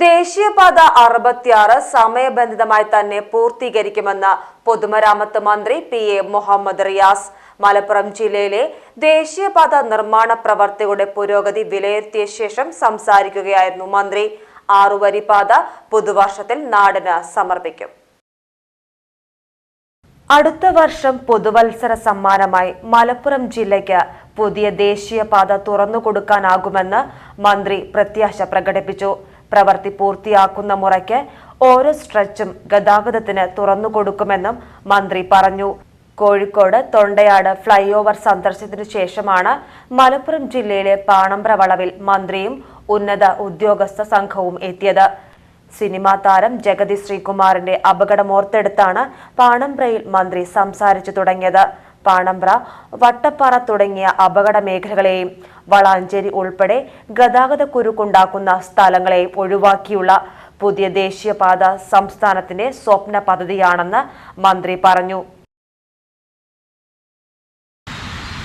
ദേശീയപാത അറുപത്തിയാറ് സമയബന്ധിതമായി തന്നെ പൂർത്തീകരിക്കുമെന്ന് പൊതുമരാമത്ത് മന്ത്രി പി എ മുഹമ്മദ് റിയാസ്. മലപ്പുറം ജില്ലയിലെ ദേശീയപാത നിർമ്മാണ പ്രവർത്തികളുടെ പുരോഗതി വിലയിരുത്തിയ ശേഷം സംസാരിക്കുകയായിരുന്നു മന്ത്രി. ആറുവരി പാത പുതുവർഷത്തിൽ നാടിന് സമർപ്പിക്കും. അടുത്ത വർഷം പുതുവത്സര സമ്മാനമായി മലപ്പുറം ജില്ലയ്ക്ക് പുതിയ ദേശീയപാത തുറന്നുകൊടുക്കാനാകുമെന്ന് മന്ത്രി പ്രത്യാശ പ്രകടിപ്പിച്ചു. പ്രവൃത്തി പൂർത്തിയാക്കുന്ന മുറയ്ക്ക് ഓരോ സ്ട്രെച്ചും ഗതാഗതത്തിന് തുറന്നുകൊടുക്കുമെന്നും മന്ത്രി പറഞ്ഞു. കോഴിക്കോട് തൊണ്ടയാട് ഫ്ലൈ ഓവർ സന്ദർശനത്തിനു ശേഷമാണ് മലപ്പുറം ജില്ലയിലെ പാണമ്പ്ര വളവിൽ മന്ത്രിയും ഉന്നത ഉദ്യോഗസ്ഥ സംഘവും എത്തിയത്. സിനിമാ താരം ജഗതി ശ്രീകുമാറിന്റെ അപകടമോർത്തെടുത്താണ് പാണമ്പ്രയിൽ മന്ത്രി സംസാരിച്ചു തുടങ്ങിയത്. പാണമ്പ്ര വട്ടപ്പാറ തുടങ്ങിയ അപകട മേഖലകളെയും വളാഞ്ചേരി ഉൾപ്പെടെ ഗതാഗത കുരുക്കുണ്ടാക്കുന്ന സ്ഥലങ്ങളെയും ഒഴിവാക്കിയുള്ള പുതിയ ദേശീയപാത സംസ്ഥാനത്തിന്റെ സ്വപ്ന പദ്ധതിയാണെന്ന് മന്ത്രി പറഞ്ഞു.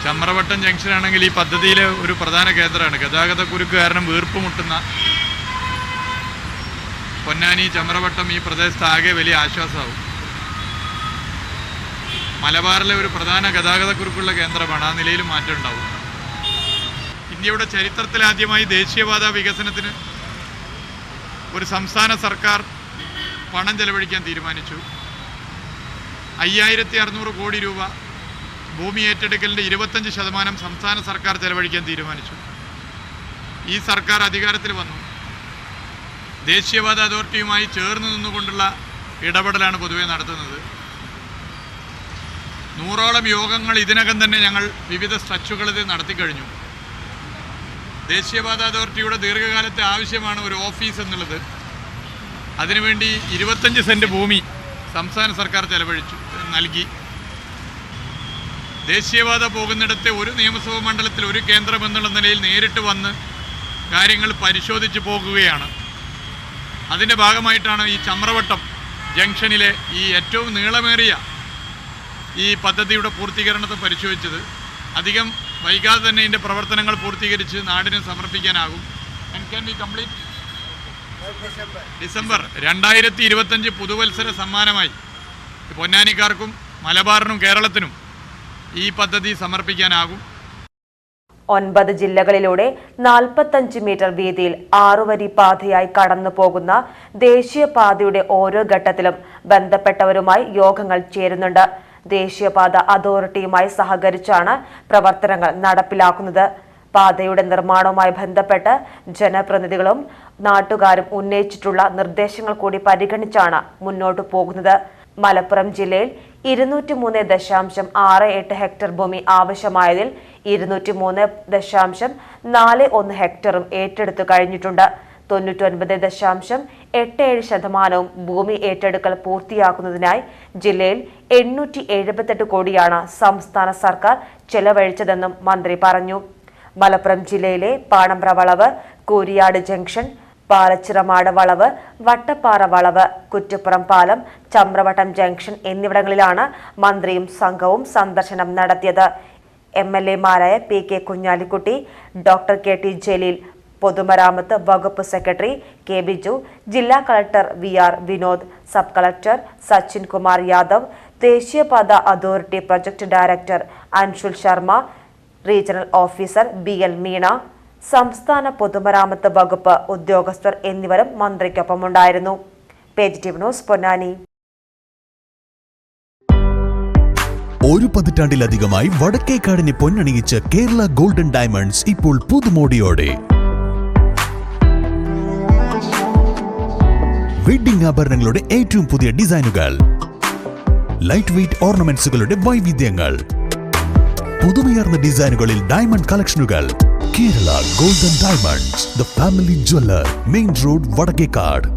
ചമ്രവട്ടം ജംഗ്ഷൻ ആണെങ്കിൽ ഈ പദ്ധതിയിലെ ഒരു പ്രധാന കേന്ദ്രമാണ്. ഗതാഗത കുരുക്ക് കാരണം വീർപ്പ് മുട്ടുന്ന പൊന്നാനി ചമ്രവട്ടം ഈ പ്രദേശത്ത് ആകെ വലിയ ആശ്വാസമാവും. മലബാറിലെ ഒരു പ്രധാന ഗതാഗത കുറിപ്പുള്ള കേന്ദ്രമാണ്. ആ നിലയിൽ മാറ്റം ഉണ്ടാവും. ഇന്ത്യയുടെ ചരിത്രത്തിലാദ്യമായി ദേശീയപാത വികസനത്തിന് ഒരു സംസ്ഥാന സർക്കാർ പണം ചെലവഴിക്കാൻ തീരുമാനിച്ചു. അയ്യായിരത്തി അറുന്നൂറ് കോടി രൂപ ഭൂമി ഏറ്റെടുക്കലിന്റെ ഇരുപത്തഞ്ച് ശതമാനം സംസ്ഥാന സർക്കാർ ചെലവഴിക്കാൻ തീരുമാനിച്ചു. ഈ സർക്കാർ അധികാരത്തിൽ വന്നു. ദേശീയപാത അതോറിറ്റിയുമായി ചേർന്ന് നിന്നുകൊണ്ടുള്ള ഇടപെടലാണ് പൊതുവെ നടത്തുന്നത്. നൂറോളം യോഗങ്ങൾ ഇതിനകം തന്നെ ഞങ്ങൾ വിവിധ സ്ട്രച്ചുകളിൽ നടത്തിക്കഴിഞ്ഞു ദേശീയപാത അതോറിറ്റിയുടെ ദീർഘകാലത്തെ ആവശ്യമാണ് ഒരു ഓഫീസ് എന്നുള്ളത്. അതിനുവേണ്ടി ഇരുപത്തഞ്ച് സെന്റ് ഭൂമി സംസ്ഥാന സർക്കാർ ചെലവഴിച്ചു നൽകി. ദേശീയപാത പോകുന്നിടത്തെ ഒരു നിയമസഭാ മണ്ഡലത്തിൽ ഒരു കേന്ദ്രം എന്നുള്ള നിലയിൽ നേരിട്ട് വന്ന് കാര്യങ്ങൾ പരിശോധിച്ച് പോകുകയാണ്. അതിന്റെ ഭാഗമായിട്ടാണ് ഈ ചമ്രവട്ടം ജംഗ്ഷനിലെ ഈ ഏറ്റവും നീളമേറിയ ഈ പദ്ധതിയുടെ പൂർത്തീകരണത്തെ പരിശോധിച്ചത് അധികം വൈകാതെ തന്നെ ഇതിന്റെ പ്രവർത്തനങ്ങൾ പൂർത്തീകരിച്ച് നാടിന് സമർപ്പിക്കാനാകും. ഡിസംബർ രണ്ടായിരത്തി ഇരുപത്തഞ്ച് പുതുവത്സര സമ്മാനമായി പൊന്നാനിക്കാർക്കും മലബാറിനും കേരളത്തിനും ഈ പദ്ധതി സമർപ്പിക്കാനാകും. ഒൻപത് ജില്ലകളിലൂടെ നാൽപ്പത്തഞ്ച് മീറ്റർ വീതിയിൽ ആറുവരി പാതയായി കടന്നു പോകുന്ന ദേശീയപാതയുടെ ഓരോ ഘട്ടത്തിലും ബന്ധപ്പെട്ടവരുമായി യോഗങ്ങൾ ചേരുന്നുണ്ട്. ദേശീയപാത അതോറിറ്റിയുമായി സഹകരിച്ചാണ് പ്രവർത്തനങ്ങൾ നടപ്പിലാക്കുന്നത്. പാതയുടെ നിർമ്മാണവുമായി ബന്ധപ്പെട്ട് ജനപ്രതിനിധികളും നാട്ടുകാരും ഉന്നയിച്ചിട്ടുള്ള നിർദ്ദേശങ്ങൾ കൂടി പരിഗണിച്ചാണ് മുന്നോട്ട് പോകുന്നത്. മലപ്പുറം ജില്ലയിൽ ഇരുന്നൂറ്റി മൂന്ന് ദശാംശം ആറ് എട്ട് ഹെക്ടർ ഭൂമി ആവശ്യമായതിൽ ഇരുന്നൂറ്റി മൂന്ന് ദശാംശം നാല് ഒന്ന് ഹെക്ടറും ഏറ്റെടുത്തു കഴിഞ്ഞിട്ടുണ്ട്. തൊണ്ണൂറ്റൊൻപത് ദശാംശം എട്ട് ഏഴ് ശതമാനവും ഭൂമി ഏറ്റെടുക്കൽ പൂർത്തിയാക്കുന്നതിനായി ജില്ലയിൽ എണ്ണൂറ്റി എഴുപത്തെട്ട് കോടിയാണ് സംസ്ഥാന സർക്കാർ ചെലവഴിച്ചതെന്നും മന്ത്രി പറഞ്ഞു. മലപ്പുറം ജില്ലയിലെ പാണമ്പ്ര വളവ് കൂരിയാട് ജംഗ്ഷൻ പാലച്ചിറമാട് വളവ് വട്ടപ്പാറ വളവ് കുറ്റിപ്പുറം പാലം ചമ്രവട്ടം ജംഗ്ഷൻ എന്നിവിടങ്ങളിലാണ് മന്ത്രിയും സംഘവും സന്ദർശനം നടത്തിയത്. M L എമാരായ P K Kunhalikutty doctor K T Jaleel പൊതുമരാമത്ത് വകുപ്പ് സെക്രട്ടറി കെ ബിജു ജില്ലാ collector V R Vinod sub collector Sachin Kumar Yadav ദേശീയപാത authority project director Anshul Sharma regional officer B L Meena സംസ്ഥാന പൊതുമരാമത്ത് വകുപ്പ് ഉദ്യോഗസ്ഥർ എന്നിവരും മന്ത്രിക്കൊപ്പമുണ്ടായിരുന്നു. ന്യൂസ് പൊന്നാനി. ഒരു പതിറ്റാണ്ടിലധികമായി വടക്കേക്കാടിനെ പൊന്നണിയിച്ച കേരള ഗോൾഡൻ ഡയമണ്ട്സ് ഇപ്പോൾ പുതുമോടിയോടെ. വെഡിംഗ് ആഭരണങ്ങളുടെ ഏറ്റവും പുതിയ ഡിസൈനുകൾ. ലൈറ്റ് വെയ്റ്റ് ഓർണമെന്റ്സുകളുടെ വൈവിധ്യങ്ങൾ. പുതുമയർന്ന ഡിസൈനുകളിൽ diamond കളക്ഷനുകൾ Kerala golden diamonds the family jeweller main road Vadakkekad.